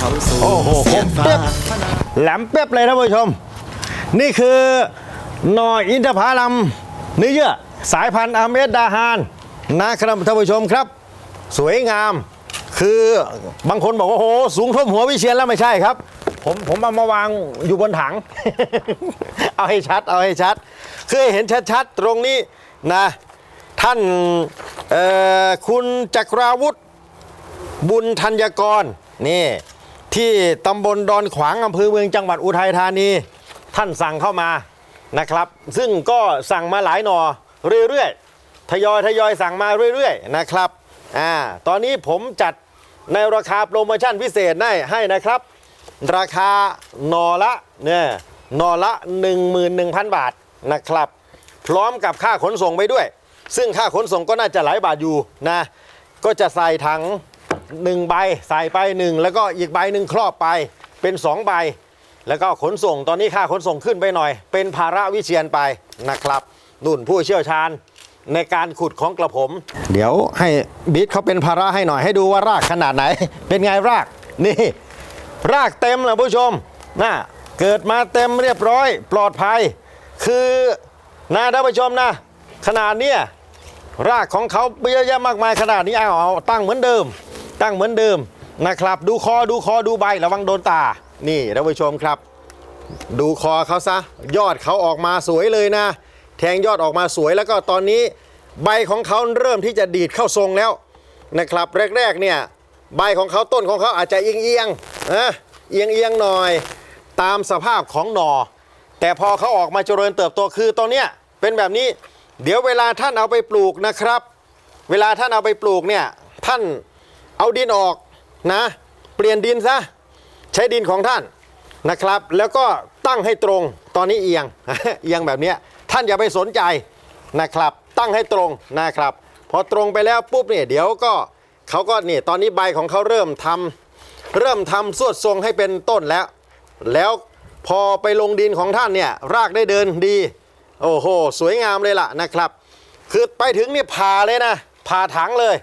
เขาสูงโอ้โหเสียงคมเป๊ะแหลมเป๊บเลยท่านผู้ชม นี่คือหนออินทผลัมเนื้อเยื่อสายพันธุ์อเมดดาฮานนะครับท่านผู้ชมครับ สวยงาม คือบางคนบอกว่าโหสูงท่วมหัววิเชียนแล้วไม่ใช่ครับ ผมผมเอามาวางอยู่บนถัง เอาให้ชัด เอาให้ชัด คือเห็นชัดๆตรงนี้นะ ท่านคุณจักราวุธบุญธัญกร นี่ ที่ตำบลดอนขวางอำเภอเมืองจังหวัดอุทัยธานี ท่านสั่งเข้ามานะครับ ซึ่งก็สั่งมาหลายหนอเรื่อยๆทยอยทยอยสั่งมาเรื่อยๆนะครับอ่าตอนนี้ผมจัดในราคาโปรโมชั่นพิเศษให้ให้นะครับ ราคาหนอละเนี่ยหนอละ 11,000 บาทนะครับ พร้อมกับค่าขนส่งไปด้วย ซึ่งค่าขนส่งก็น่าจะหลายบาทอยู่นะก็จะใส่ถัง 1ใบใส่ไป 1 แล้วก็อีกใบหนึ่งครอบไปเป็น 2 ใบ แล้วก็ขนส่งตอนนี้ค่าขนส่งขึ้นไปหน่อย เป็นภาระวิเชียนไปนะครับนุ่นผู้เชี่ยวชาญในการขุดของกระผม เดี๋ยวให้บิ๊กเขาเป็นภาระให้หน่อยให้ดูว่ารากขนาดไหน เป็นไงรากนี่ รากเต็มนะผู้ชมนะเกิดมาเต็มเรียบร้อย ปลอดภัย คือนะท่านผู้ชมนะขนาดเนี้ยรากของเขาเยอะแยะมากมายขนาดนี้เอาเอาตั้งเหมือนเดิม ตั้งเหมือนเดิมนะครับ ดูคอดูคอดูใบระวังโดนตา นี่ท่านผู้ชมครับ ดูคอเขาซะ ยอดเขาออกมาสวยเลยนะ แทงยอดออกมาสวยแล้วก็ตอนนี้ ใบของเขาเริ่มที่จะดีดเข้าทรงแล้วนะครับ แรกๆเนี่ยใบของเขาต้นของเขาอาจจะเอียงเอียงนะเอียงเอียงหน่อย ตามสภาพของหนอ แต่พอเขาออกมาเจริญเติบโตคือตอนเนี้ยเป็นแบบนี้ เดี๋ยวเวลาท่านเอาไปปลูกนะครับ เวลาท่านเอาไปปลูกเนี่ยท่าน เอาดินออกนะ เปลี่ยนดินซะใช้ดินของท่านนะครับ แล้วก็ตั้งให้ตรงตอนนี้เอียงเอียงแบบเนี้ยท่านอย่าไปสนใจนะครับ ตั้งให้ตรงนะครับพอตรงไปแล้วปุ๊บเนี่ยเดี๋ยวก็เขาก็นี่ตอนนี้ใบของเขาเริ่มทำเริ่มทำสวดทรงให้เป็นต้นแล้ว แล้วพอไปลงดินของท่านเนี่ยรากได้เดินดี โอ้โห สวยงามเลยล่ะนะครับ คือไปถึงนี่ผ่าเลยนะผ่าถังเลย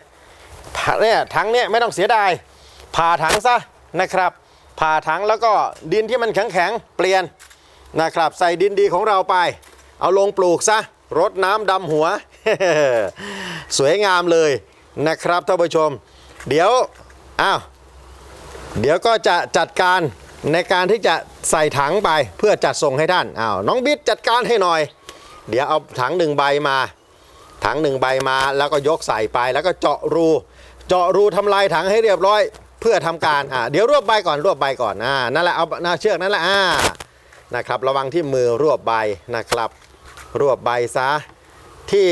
เนี่ยถังเนี่ยไม่ต้องเสียดายผ่าถังซะนะครับ ผ่าถังแล้วก็ดินที่มันแข็งๆเปลี่ยนนะครับ ใส่ดินดีของเราไป เอาลงปลูกซะรดน้ำดำหัว สวยงามเลยนะครับท่านผู้ชม เดี๋ยวอ้าวเดี๋ยวก็จะจัดการในการที่จะใส่ถังไปเพื่อจัดส่งให้ท่านอ้าวน้องบิ๊ดจัดการให้หน่อย เดี๋ยวเอาถังหนึ่งใบมา ถังหนึ่งใบมาแล้วก็ยกใส่ไปแล้วก็เจาะรู เจาะรูทำลายถังให้เรียบร้อย เพื่อทำการอ่าเดี๋ยวรวบใบก่อนรวบใบก่อนอ่านั่นแหละเอาหน้าเชือกนั่นแหละอ่านะครับระวังที่มือรวบใบนะครับ รวบใบซะที่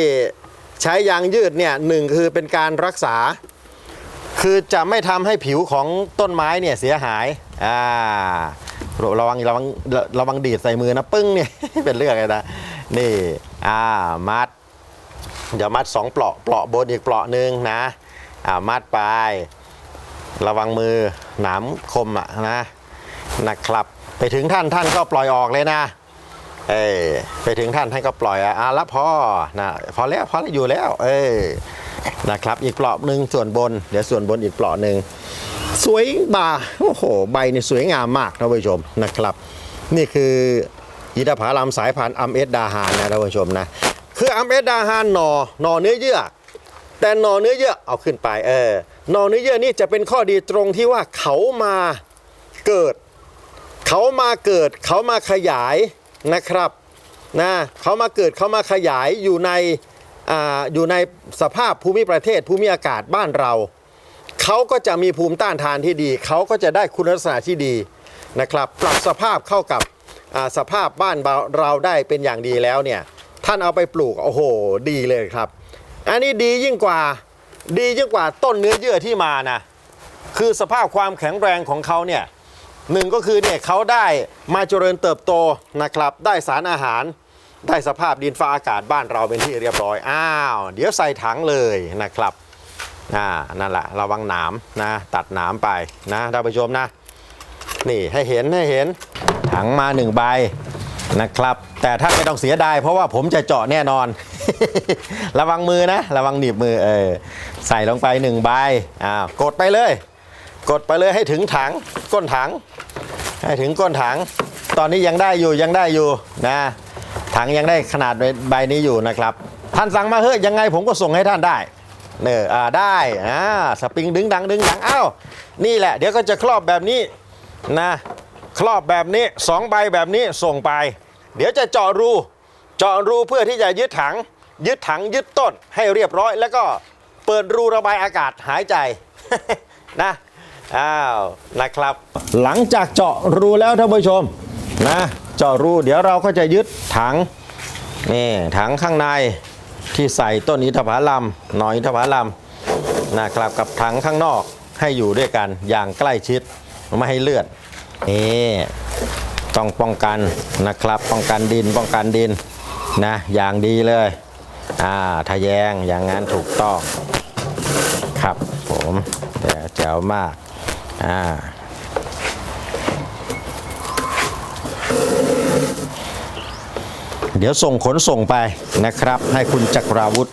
ใช้ยางยืดเนี่ยหนึ่งคือเป็นการรักษา คือจะไม่ทำให้ผิวของต้นไม้เนี่ยเสียหายอ่าระวังระวังระวังดีดใส่มือนะปึ้งเนี่ยเป็นเรื่องเลยนะนี่อ่ามัด เดี๋ยวมัดสองเปลาะเปลาะบนอีกเปลาะหนึ่งนะอ่ามัดไป ระวังมือหนามคมอะนะนะครับ ไปถึงท่านท่านก็ปล่อยออกเลยนะเออไปถึงท่านท่านก็ปล่อยอะอะละพอนะพอแล้วพอแล้วอยู่แล้ว เออนะครับอีกเปลาะหนึ่งส่วนบน เดี๋ยวส่วนบนอีกเปลาะหนึ่งสวยบ่าโอ้โห ใบนี่สวยงามมากท่านผู้ชมนะครับ นี่คืออินทผลัมสายพันธุ์อัมเอสดาฮานนะท่านผู้ชมนะ คืออัมเอสดาฮานหนอหนอเนื้อเยื่อ แต่หนอเนื้อเยื่อเอาขึ้นไปเออหนอเนื้อเยื่อนี่จะเป็นข้อดีตรงที่ว่าเขามาเกิด เขามาเกิดเขามาขยายนะครับนะเขามาเกิดเขามาขยายอยู่ในอ่าอยู่ในสภาพภูมิประเทศภูมิอากาศบ้านเรา เขาก็จะมีภูมิต้านทานที่ดี เขาก็จะได้คุณลักษณะที่ดีนะครับ ปรับสภาพเข้ากับอ่าสภาพบ้านเราได้เป็นอย่างดีแล้วเนี่ย ท่านเอาไปปลูกโอ้โห ดีเลยครับ อันนี้ดียิ่งกว่าดียิ่งกว่าต้นเนื้อเยื่อที่มานะคือสภาพความแข็งแรงของเขาเนี่ยหนึ่งก็คือเนี่ยเขาได้มาเจริญเติบโตนะครับ ได้สารอาหารได้สภาพดินฟ้าอากาศบ้านเราเป็นที่เรียบร้อย อ้าว เดี๋ยวใส่ถังเลยนะครับอ่านั่นแหละระวังหนามนะตัดหนามไปนะท่านผู้ชมนะ นี่ให้เห็นให้เห็นถังมาหนึ่งใบ นะครับ แต่ท่านไม่ต้องเสียดายเพราะว่าผมจะเจาะแน่นอน ระวังมือนะ ระวังหนีบมือเออใส่ลงไปหนึ่งใบอ้าวกดไปเลย กดไปเลยให้ถึงถังก้นถัง ให้ถึงก้นถัง ตอนนี้ยังได้อยู่ยังได้อยู่นะถังยังได้ขนาดใบนี้อยู่นะครับ ท่านสั่งมาเฮ้ยยังไงผมก็ส่งให้ท่านได้เนออ่าได้อ่าสปริงดึงดังดึงดังอ้าวนี่แหละ เดี๋ยวก็จะครอบแบบนี้นะ ครอบแบบนี้สองใบแบบนี้ส่งไป เดี๋ยวจะเจาะรูเจาะรูเพื่อที่จะยึดถัง ยึดถังยึดต้นให้เรียบร้อย แล้วก็เปิดรูระบายอากาศหายใจนะอ้าวนะครับ หลังจากเจาะรูแล้วท่านผู้ชมนะเจาะรูเดี๋ยวเราก็จะยึดถังนี่ถังข้างในที่ใส่ต้นอินทผลัมหนอยอินทผลัมนะครับกับถังข้างนอกให้อยู่ด้วยกันอย่างใกล้ชิดไม่ให้เลือด นี่ต้องป้องกันนะครับ ป้องกันดินป้องกันดินนะอย่างดีเลยอ่าทะแยงอย่างนั้นถูกต้องครับผมแต่แจ๋วมากอ่าเดี๋ยวส่งขนส่งไปนะครับ ให้คุณจักราวุธ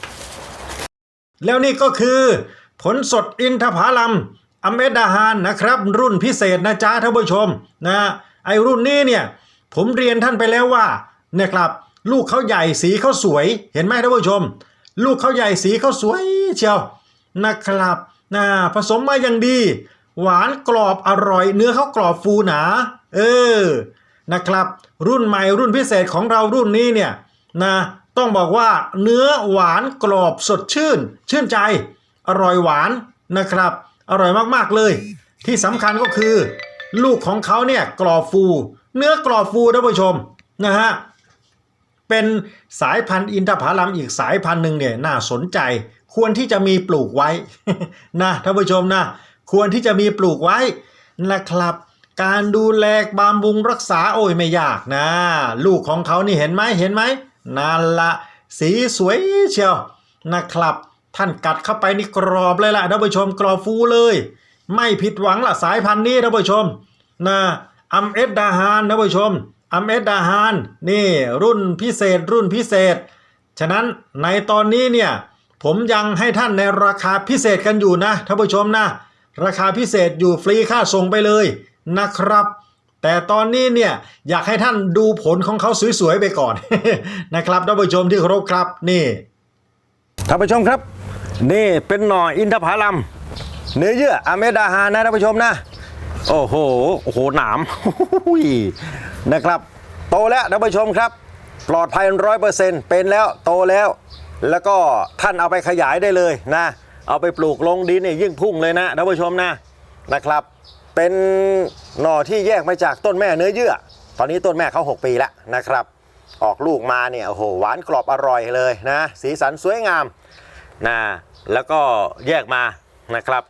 แล้วนี่ก็คือ ผลสดอินทผลัม อเมดาฮานนะครับ รุ่นพิเศษนะจ๊ะท่านผู้ชมนะไอรุ่นนี้เนี่ยผมเรียนท่านไปแล้วว่าเนี่ยครับลูกเขาใหญ่สีเขาสวย เห็นไหมท่านผู้ชม ลูกเขาใหญ่สีเขาสวยเชียวนะครับนะผสมมาอย่างดี หวานกรอบอร่อย เนื้อเขากรอบฟูหนา เออนะครับ รุ่นใหม่รุ่นพิเศษของเรารุ่นนี้เนี่ยนะต้องบอกว่าเนื้อหวานกรอบสดชื่น ชื่นใจ อร่อยหวานนะครับ อร่อยมากๆเลย ที่สำคัญก็คือ ลูกของเขาเนี่ยกรอบฟู เนื้อกรอบฟูท่านผู้ชมนะฮะเป็นสายพันธุ์อินทผลัมอีกสายพันธุ์หนึ่งเนี่ยน่าสนใจ ควรที่จะมีปลูกไว้นะท่านผู้ชมนะควรที่จะมีปลูกไว้นะครับ การดูแลบำรุงรักษาโอ้ยไม่ยากนะ ลูกของเขานี่เห็นไหมเห็นไหมนั่นละสีสวยเชียวนะครับ ท่านกัดเข้าไปนี่กรอบเลยล่ะท่านผู้ชมกรอบฟูเลย ไม่ผิดหวังล่ะสายพันธุ์นี้ท่านผู้ชมนะอัมเอสดาฮานท่านผู้ชมอัมเอสดาฮานนี่รุ่นพิเศษรุ่นพิเศษ ฉะนั้นในตอนนี้เนี่ยผมยังให้ท่านในราคาพิเศษกันอยู่นะท่านผู้ชมนะราคาพิเศษอยู่ฟรีค่าส่งไปเลยนะครับ แต่ตอนนี้เนี่ยอยากให้ท่านดูผลของเขาสวยๆไปก่อนนะครับท่านผู้ชมที่เคารพครับนี่ท่านผู้ชมครับ นี่เป็นหน่ออินทผลัมเนื้อเยื่ออเมดาฮานะท่านผู้ชมนะ โอ้โหโอ้โหหนามนะครับ โตแล้วท่านผู้ชมครับ ปลอดภัยร้อยเปอร์เซ็นต์เป็นแล้วโตแล้ว แล้วก็ท่านเอาไปขยายได้เลยนะ เอาไปปลูกลงดินเนี่ยยิ่งพุ่งเลยนะท่านผู้ชมนะนะครับ เป็นหน่อที่แยกมาจากต้นแม่เนื้อเยื่อ ตอนนี้ต้นแม่เขา 6 ปีแล้วนะครับ ออกลูกมาเนี่ยโอ้โหหวานกรอบอร่อยเลยนะ สีสันสวยงาม นะแล้วก็แยกมานะครับ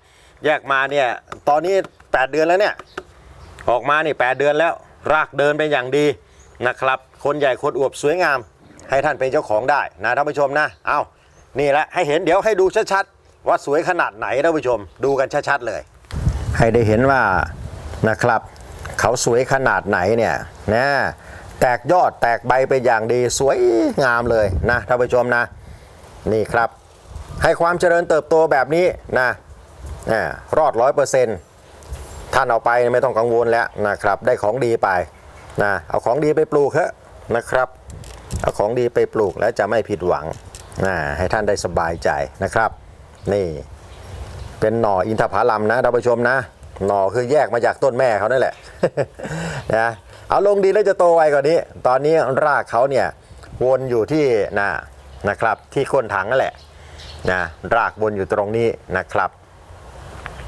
แยกมาเนี่ยตอนนี้ 8 เดือนแล้วเนี่ยออกมานี่8เดือนแล้ว รากเดินเป็นอย่างดีนะครับ คนใหญ่คนอวบสวยงาม ให้ท่านเป็นเจ้าของได้นะท่านผู้ชมนะเอานี่แหละให้เห็นเดี๋ยวให้ดูชัดๆว่าสวยขนาดไหนท่านผู้ชม ดูกันชัดๆเลย ให้ได้เห็นว่านะครับ เขาสวยขนาดไหนเนี่ยนะแตกยอดแตกใบเป็นอย่างดีสวยงามเลยนะท่านผู้ชมนะ นี่ครับ ให้ความเจริญเติบโตแบบนี้นะอ่รอดร้อยเปอร์เซ็นต์ท่านเอาไปไม่ต้องกังวลแล้วนะครับ ได้ของดีไปนะเอาของดีไปปลูกเถอะนะครับ เอาของดีไปปลูกแล้วจะไม่ผิดหวังนะให้ท่านได้สบายใจนะครับ นี่ เป็นหน่ออินทผลัมนะท่านผู้ชมนะ หน่อคือแยกมาจากต้นแม่เขานั่นแหละนะเอาลงดีแล้วจะโตไวกว่านี้ ตอนนี้รากเขาเนี่ยวนอยู่ที่นะนะครับ ที่ก้นถังนั่นแหละ นะรากวนอยู่ตรงนี้นะครับ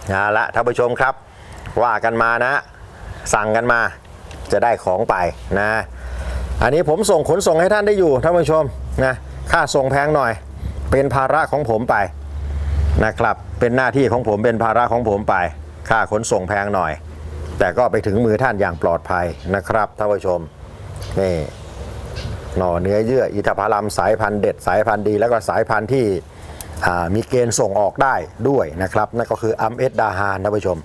เอาละท่านผู้ชมครับ ว่ากันมานะ สั่งกันมาจะได้ของไปนะ อันนี้ผมส่งขนส่งให้ท่านได้อยู่ท่านผู้ชมนะค่าส่งแพงหน่อย เป็นภาระของผมไปนะครับเป็นหน้าที่ของผมเป็นภาระของผมไป ค่าขนส่งแพงหน่อย แต่ก็ไปถึงมือท่านอย่างปลอดภัยนะครับท่านผู้ชมนี่หน่อเนื้อเยื่ออิทผลัมสายพันธุ์เด็ดสายพันธุ์ดี แล้วก็สายพันธุ์ที่ มีเกณฑ์ส่งออกได้ด้วยนะครับ นั่นก็คืออัมเอสดาฮานท่านผู้ชม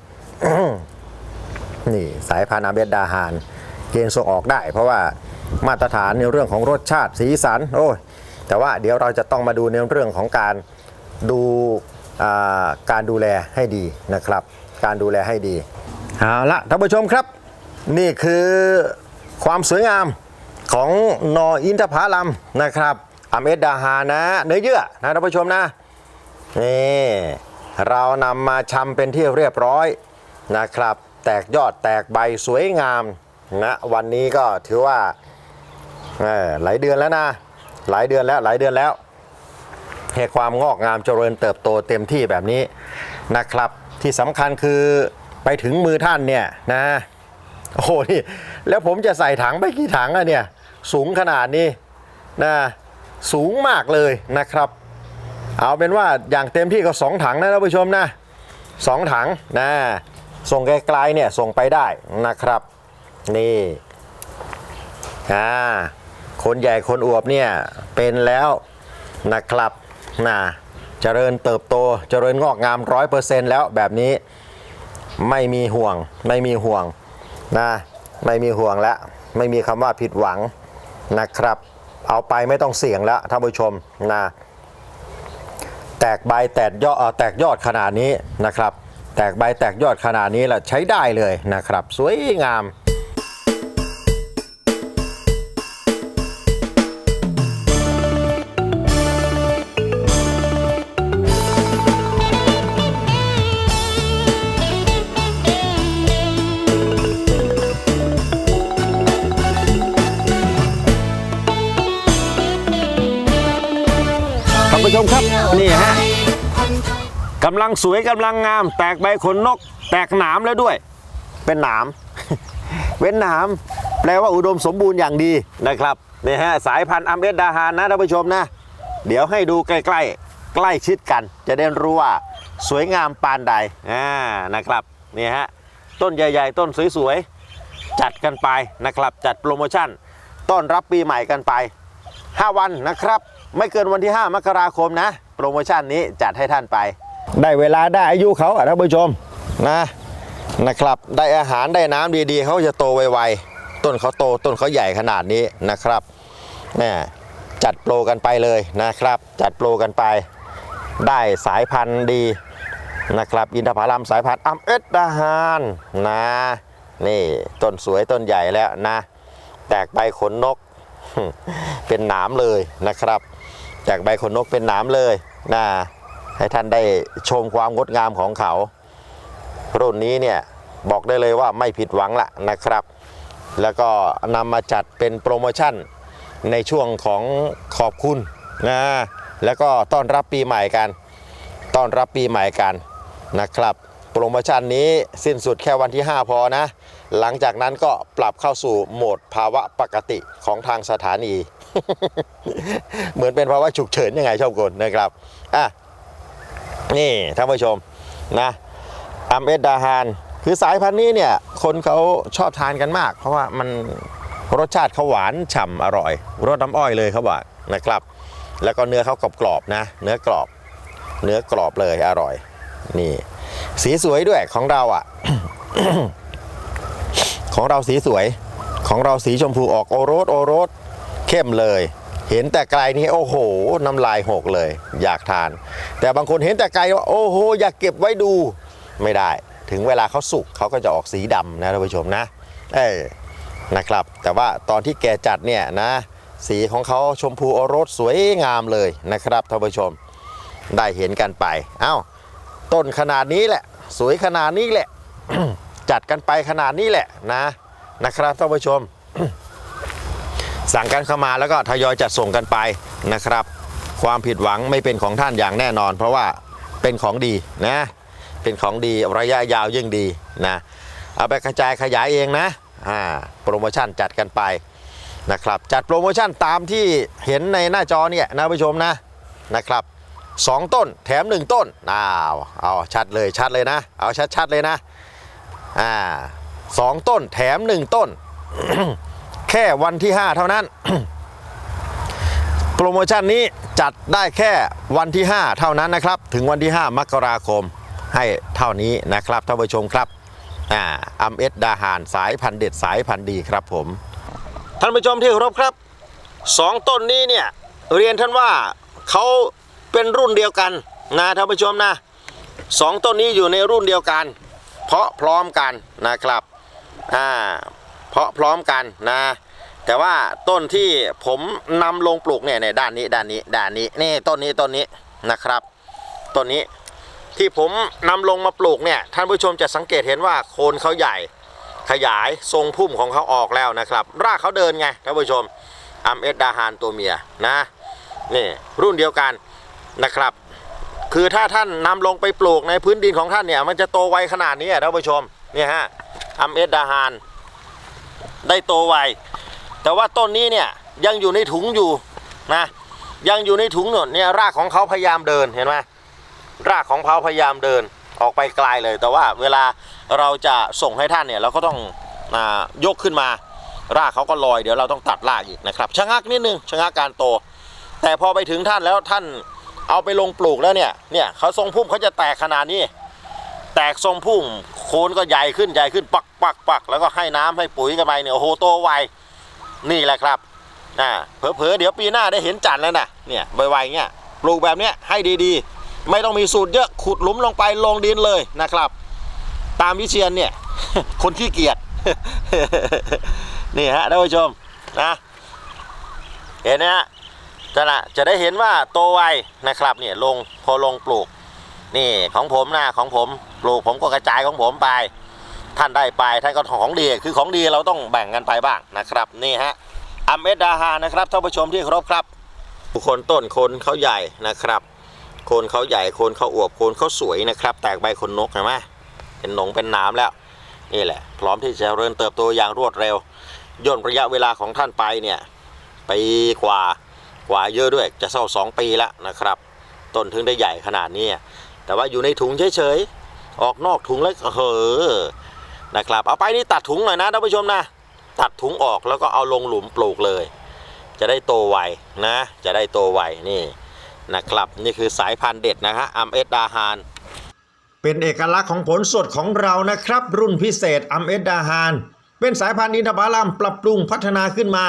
นี่สายพันธุ์อาเบดดาฮาน เกณฑ์ส่งออกได้ เพราะว่ามาตรฐานในเรื่องของรสชาติสีสัน โอ้ยแต่ว่าเดี๋ยวเราจะต้องมาดูในเรื่องของการดูการดูแลให้ดีนะครับ การดูแลให้ดีเอาละท่านผู้ชมครับ นี่คือความสวยงามของนออินทผลัมนะครับ อเมดดาฮานะ เนื้อเยื่อนะท่านผู้ชมนะนี่เรานำมาชำเป็นที่เรียบร้อยนะครับ แตกยอดแตกใบสวยงามนะวันนี้ก็ถือว่าหลายเดือนแล้วนะ หลายเดือนแล้วหลายเดือนแล้วให้ความงอกงามเจริญเติบโตเต็มที่แบบนี้นะครับ ที่สำคัญคือไปถึงมือท่านเนี่ยนะโอ้โหนี่แล้วผมจะใส่ถังไปกี่ถังอะเนี่ย สูงขนาดนี้นะ สูงมากเลยนะครับ เอาเป็นว่าอย่างเต็มที่ก็ 2 ถังนะท่านผู้ชมนะสองถังนะส่งไกลๆเนี่ยส่งไปได้นะครับ นี่อ่าคนใหญ่คนอวบเนี่ยเป็นแล้วนะครับนะเจริญเติบโตเจริญงอกงามร้อยเปอร์เซ็นต์แล้วแบบนี้ไม่มีห่วงไม่มีห่วงนะไม่มีห่วงแล้วไม่มีคำว่าผิดหวังนะครับ เอาไปไม่ต้องเสี่ยงแล้วท่านผู้ชมนะแตกใบแตกยอดแตกยอดขนาดนี้นะครับ แตกใบแตกยอดขนาดนี้แหละใช้ได้เลยนะครับ สวยงาม กำลังสวยกำลังงาม แตกใบขนนก แตกหนามแล้วด้วย เป็นหนามเว้นหนามแปลว่าอุดมสมบูรณ์อย่างดีนะครับนี่ฮะสายพันธุ์อัมเอสดาฮานนะท่านผู้ชมนะ เดี๋ยวให้ดูใกล้ๆ ใกล้ชิดกัน จะได้รู้ว่าสวยงามปานใดอ่านะครับนี่ฮะต้นใหญ่ ๆ ต้นสวยๆจัดกันไปนะครับ จัดโปรโมชั่นต้อนรับปีใหม่กันไป 5 วันนะครับ ไม่เกินวันที่ 5 มกราคมนะ โปรโมชั่นนี้จัดให้ท่านไป ได้เวลาได้อายุเขาอะท่านผู้ชมนะนะครับ ได้อาหารได้น้ำดีๆเขาจะโตไวๆต้นเขาโตต้นเขาใหญ่ขนาดนี้นะครับแม่จัดโปรกันไปเลยนะครับ จัดโปรกันไป ได้สายพันธุ์ดีนะครับ อินทผลัมสายพันธุ์อัมเอสดาฮานนะนี่ต้นสวยต้นใหญ่แล้วนะ แตกใบขนนกเป็นหนามเลยนะครับจากใบขนนกเป็นหนามเลยนะ ให้ท่านได้ชมความงดงามของเขา รุ่นนี้เนี่ยบอกได้เลยว่าไม่ผิดหวังละนะครับ แล้วก็นำมาจัดเป็นโปรโมชั่นในช่วงของขอบคุณนะแล้วก็ต้อนรับปีใหม่กัน ต้อนรับปีใหม่กันนะครับ โปรโมชั่นนี้สิ้นสุดแค่วันที่ 5 พอนะ หลังจากนั้นก็ปรับเข้าสู่โหมดภาวะปกติของทางสถานี เหมือนเป็นภาวะฉุกเฉินยังไงชอบกลนะครับอะ นี่ท่านผู้ชมนะอัมเอสดาฮานคือสายพันธุ์นี้เนี่ยคนเขาชอบทานกันมาก เพราะว่ามันรสชาติเขาหวานฉ่ำอร่อยรสน้ำอ้อยเลยเขาบอกนะครับ แล้วก็เนื้อเขากรอบๆนะ เนื้อกรอบ เนื้อกรอบเลยอร่อย นี่ สีสวยด้วยของเราอะ ของเราสีสวย ของเราสีชมพูออกโอรสโอรสเข้มเลย เห็นแต่ไกลนี่โอ้โห น้ำลายหกเลย อยากทาน แต่บางคนเห็นแต่ไกลว่าโอ้โห อยากเก็บไว้ดูไม่ได้ ถึงเวลาเขาสุกเขาก็จะออกสีดำนะท่านผู้ชมนะ เออนะครับ แต่ว่าตอนที่แกจัดเนี่ยนะ สีของเขาชมพูโอรสสวยงามเลยนะครับท่านผู้ชมได้เห็นกันไป เอ้า ต้นขนาดนี้แหละ สวยขนาดนี้แหละ จัดกันไปขนาดนี้แหละนะนะครับท่านผู้ชม สั่งกันเข้ามาแล้วก็ทยอยจัดส่งกันไปนะครับ ความผิดหวังไม่เป็นของท่านอย่างแน่นอน เพราะว่าเป็นของดีนะเป็นของดีระยะยาวยิ่งดีนะเอาไปกระจายขยายเองนะอ่าโปรโมชั่นจัดกันไปนะครับจัดโปรโมชั่นตามที่เห็นในหน้าจอเนี่ยนะผู้ชมนะนะครับสองต้นแถมหนึ่งต้นอ้าวเอาชัดเลยชัดเลยนะ เอาชัดๆเลยนะอ่าสองต้นแถมหนึ่งต้น แค่วันที่ 5 เท่านั้น โปรโมชั่นนี้จัดได้แค่วันที่ 5 เท่านั้นนะครับ ถึงวันที่ 5 มกราคมให้เท่านี้นะครับท่านผู้ชมครับอ่าอัมเอสดาหานสายพันธุ์เด็ดสายพันธุ์ดีครับผม ท่านผู้ชมที่เคารพครับสองต้นนี้เนี่ยเรียนท่านว่าเขาเป็นรุ่นเดียวกันนะท่านผู้ชมนะสองต้นนี้อยู่ในรุ่นเดียวกัน เพาะพร้อมกันนะครับอ่า เพาะพร้อมกันนะ แต่ว่าต้นที่ผมนำลงปลูกเนี่ยในด้านนี้ด้านนี้ด้านนี้นี่ต้นนี้ต้นนี้นะครับต้นนี้ที่ผมนำลงมาปลูกเนี่ยท่านผู้ชมจะสังเกตเห็นว่าโคนเขาใหญ่ขยายทรงพุ่มของเขาออกแล้วนะครับ รากเขาเดินไงท่านผู้ชมอัมเอสดาฮานตัวเมียนะนี่รุ่นเดียวกันนะครับ คือถ้าท่านนำลงไปปลูกในพื้นดินของท่านเนี่ยมันจะโตไวขนาดนี้ท่านผู้ชมเนี่ยฮะอัมเอสดาฮาน ได้โตไวแต่ว่าต้นนี้เนี่ยยังอยู่ในถุงอยู่นะยังอยู่ในถุงหนนเนี่ยรากของเขาพยายามเดินเห็นไหมรากของเขาพยายามเดินออกไปไกลเลย แต่ว่าเวลาเราจะส่งให้ท่านเนี่ยเราก็ต้องอยกขึ้นมา รากเขาก็ลอยเดี๋ยวเราต้องตัดรากอีกนะครับชะงักนิดนึงชะงักการโต แต่พอไปถึงท่านแล้วท่านเอาไปลงปลูกแล้วเนี่ยเนี่ยเขาทรงพุ่มเขาจะแตกขนาดนี้ แตกทรงพุ่มโคนก็ใหญ่ขึ้นใหญ่ขึ้นปักปักปักแล้วก็ให้น้ำให้ปุ๋ยกันไปเนี่ยโอ้โหโตไวนี่แหละครับอ่าเผลอๆเดี๋ยวปีหน้าได้เห็นจันแล้วนะเนี่ยไวๆเงี้ยปลูกแบบเนี้ยให้ดีๆ ไม่ต้องมีสูตรเยอะขุดหลุมลงไปลงดินเลยนะครับ ตามวิเชียนเนี่ยคนขี้เกียจนี่ฮะท่านผู้ชมนะเห็นนะฮะจะนะจะได้เห็นว่าโตไวนะครับเนี่ยลงพอลงปลูก นี่ของผมนะของผมปลูกผมก็กระจายของผมไป ท่านได้ไปท่านก็ของดี คือของดีเราต้องแบ่งกันไปบ้างนะครับ นี่ฮะอัมเอสดาฮานะครับท่านผู้ชมที่เคารพครับบุคคลต้นโคนเขาใหญ่นะครับโคนเขาใหญ่โคนเขาอวบโคนเขาสวยนะครับ แตกใบขนนกเห็นไหมเป็นหนงเป็นน้ำแล้ว นี่แหละ พร้อมที่จะเริญเติบโตอย่างรวดเร็ว ย่นระยะเวลาของท่านไปเนี่ยปีกว่ากว่าเยอะด้วยจะเศร้าสองปีแล้วนะครับ ต้นถึงได้ใหญ่ขนาดนี้ แต่ว่าอยู่ในถุงเฉยๆออกนอกถุงแล้วเฮ้อนะครับ เอาไปนี่ตัดถุงหน่อยนะท่านผู้ชมนะ ตัดถุงออกแล้วก็เอาลงหลุมปลูกเลย จะได้โตไวนะ จะได้โตไวนี่นะครับ นี่คือสายพันธุ์เด็ดนะฮะอัมเอสดาฮานเป็นเอกลักษณ์ของผลสดของเรานะครับ รุ่นพิเศษอัมเอสดาฮานเป็นสายพันธุ์อินทผลัมปรับปรุงพัฒนาขึ้นมา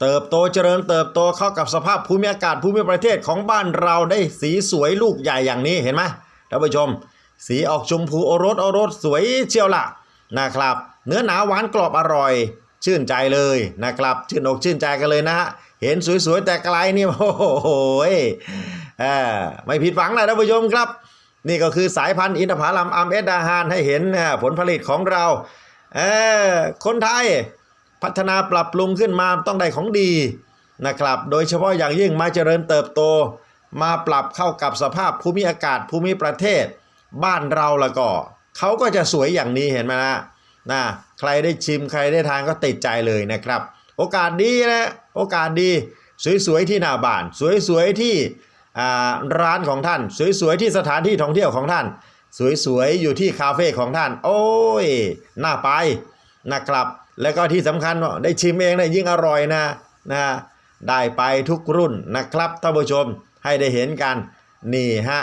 เติบโตเจริญเติบโตเข้ากับสภาพภูมิอากาศภูมิประเทศของบ้านเราได้สีสวยลูกใหญ่อย่างนี้เห็นไหม ท่านผู้ชม สีออกชมพูโอรสโอรสสวยเชียวล่ะนะครับ เนื้อหนาหวานกรอบอร่อย ชื่นใจเลยนะครับ ชื่นอกชื่นใจกันเลยนะฮะเห็นสวยๆแต่ไกลนี่โอ้โหอ่อไม่ผิดหวังนะท่านผู้ชมครับ นี่ก็คือสายพันธุ์อินทผลัมอัมเอสดาฮานให้เห็นผลผลิตของเราเออคนไทยพัฒนาปรับปรุงขึ้นมาต้องได้ของดีนะครับ โดยเฉพาะอย่างยิ่งมาเจริญเติบโต มาปรับเข้ากับสภาพภูมิอากาศภูมิประเทศ บ้านเราล้วก็เขาก็จะสวยอย่างนี้เห็นไหมนะนะใครได้ชิมใครได้ทานก็ติดใจเลยนะครับ โอกาสดีนะโอกาสดี สวยๆที่หน้าบ้าน สวยๆที่ร้านของท่าน สวยๆที่สถานที่ท่องเที่ยวของท่าน สวยๆอยู่ที่คาเฟ่ของท่าน โอ้ยน่าไปนะครับ แล้วก็ที่สำคัญได้ชิมเองนี่ยยิ่งอร่อยนะนะได้ไปทุกรุ่นนะครับท่านผู้ชม ให้ได้เห็นกัน นี่ฮะ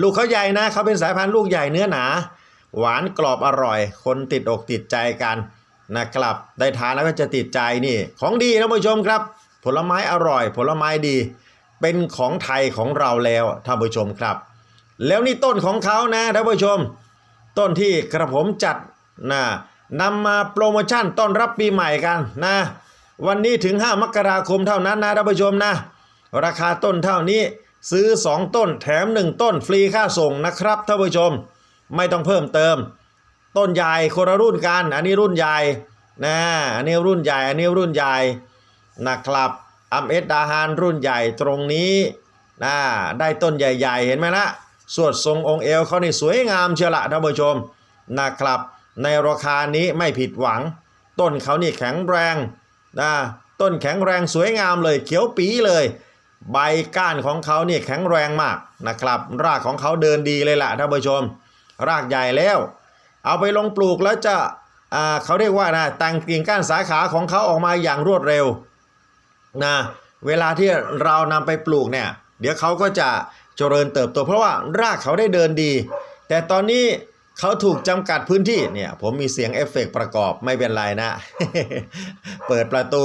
ลูกเขาใหญ่นะเขาเป็นสายพันธุ์ลูกใหญ่เนื้อหนา หวานกรอบอร่อย คนติดอกติดใจกันนะครับ ได้ทานแล้วก็จะติดใจนี่ ของดีนะผู้ชมครับ ผลไม้อร่อย ผลไม้ดี เป็นของไทยของเราแล้วท่านผู้ชมครับ แล้วนี่ต้นของเขานะท่านผู้ชม ต้นที่กระผมจัดนะนำมาโปรโมชั่นต้อนรับปีใหม่กันนะ วันนี้ถึง 5 มกราคมเท่านั้นนะท่านผู้ชมนะ ราคาต้นเท่านี้ซื้อ 2 ต้นแถม 1 ต้นฟรีค่าส่งนะครับท่านผู้ชม ไม่ต้องเพิ่มเติม ต้นใหญ่คนละรุ่นกัน อันนี้รุ่นใหญ่นะอันนี้รุ่นใหญ่ อันนี้รุ่นใหญ่นะครับอัมเอสดาฮานรุ่นใหญ่ตรงนี้นะได้ต้นใหญ่ ๆ เห็นไหมละสวดทรงองค์เอวเขานี่สวยงามเชียวละท่านผู้ชมนะครับ ในราคานี้ไม่ผิดหวัง ต้นเขานี่แข็งแรงนะต้นแข็งแรงสวยงามเลยเขียวปีเลย ใบก้านของเขาเนี่ยแข็งแรงมากนะครับ รากของเขาเดินดีเลยล่ะท่านผู้ชม รากใหญ่แล้ว เอาไปลงปลูกแล้วจะอ่าเขาเรียกว่านะแต่งกิ่งก้านสาขาของเขาออกมาอย่างรวดเร็วนะเวลาที่เรานำไปปลูกเนี่ย เดี๋ยวเขาก็จะเจริญเติบโตเพราะว่ารากเขาได้เดินดี แต่ตอนนี้ เขาถูกจำกัดพื้นที่เนี่ยผมมีเสียงเอฟเฟกต์ประกอบไม่เป็นไรนะ เปิดประตู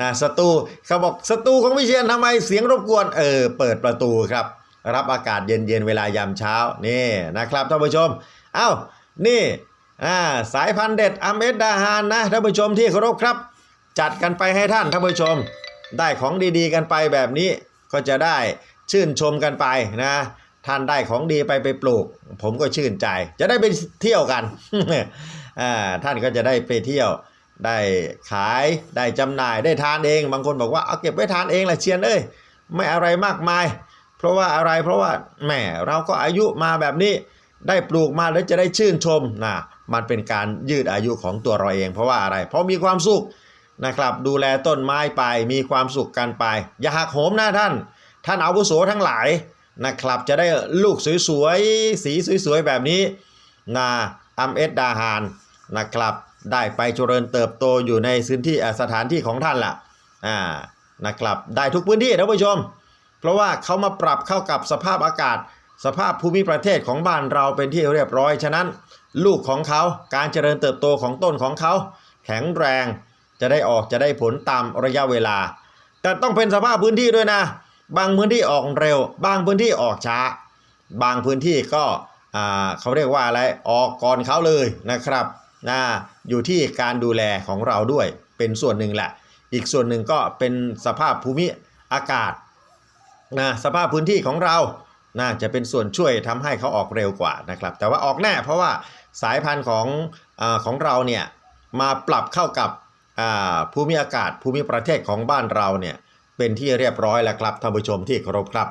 นะสตูเขาบอกสตูของวิเชียนทำไมเสียงรบกวนเออเปิดประตูครับ รับอากาศเย็นๆเวลายามเช้านี่นะครับท่านผู้ชมเอ้านี่อ่าสายพันธุ์เด็ดอเมดดาฮานนะท่านผู้ชมที่เคารพครับ จัดกันไปให้ท่านท่านผู้ชม ได้ของดีๆกันไปแบบนี้ก็จะได้ชื่นชมกันไปนะ ท่านได้ของดีไปไปปลูก ผมก็ชื่นใจ จะได้ไปเที่ยวกันอ่าท่านก็จะได้ไปเที่ยว ได้ขายได้จำหน่ายได้ทานเอง บางคนบอกว่าเอาเก็บไว้ทานเองแหละเชียนเอ้ยไม่อะไรมากมาย เพราะว่าอะไรเพราะว่าแหมเราก็อายุมาแบบนี้ได้ปลูกมาแล้วจะได้ชื่นชมนะมันเป็นการยืดอายุของตัวเราเอง เพราะว่าอะไร เพราะมีความสุขนะครับ ดูแลต้นไม้ไปมีความสุขกันไป อย่าหักโหมนะท่าน ท่านอาวุโสทั้งหลาย นะครับ จะได้ลูกสวยๆ สีสวยๆ แบบนี้นาอัมเอสดาฮานนะครับ ได้ไปเจริญเติบโตอยู่ในพื้นที่สถานที่ของท่านล่ะอ่านะครับได้ทุกพื้นที่ท่านผู้ชม เพราะว่าเขามาปรับเข้ากับสภาพอากาศ สภาพภูมิประเทศของบ้านเราเป็นที่เรียบร้อย ฉะนั้น ลูกของเขาการเจริญเติบโตของต้นของเขา แข็งแรงจะได้ออกจะได้ผลตามระยะเวลา แต่ต้องเป็นสภาพพื้นที่ด้วยนะ บางพื้นที่ออกเร็ว บางพื้นที่ออกช้า บางพื้นที่ก็เขาเรียกว่าอะไรออกก่อนเขาเลยนะครับนะอยู่ที่การดูแลของเราด้วยเป็นส่วนหนึ่งแหละ อีกส่วนหนึ่งก็เป็นสภาพภูมิอากาศนะสภาพพื้นที่ของเราน่าจะเป็นส่วนช่วยทำให้เขาออกเร็วกว่านะครับ แต่ว่าออกแน่เพราะว่าสายพันธุ์ของอของเราเนี่ยมาปรับเข้ากับภูมิอากาศภูมิประเทศของบ้านเราเนี่ย เป็นที่เรียบร้อยแล้วครับท่านผู้ชมที่เคารพครับ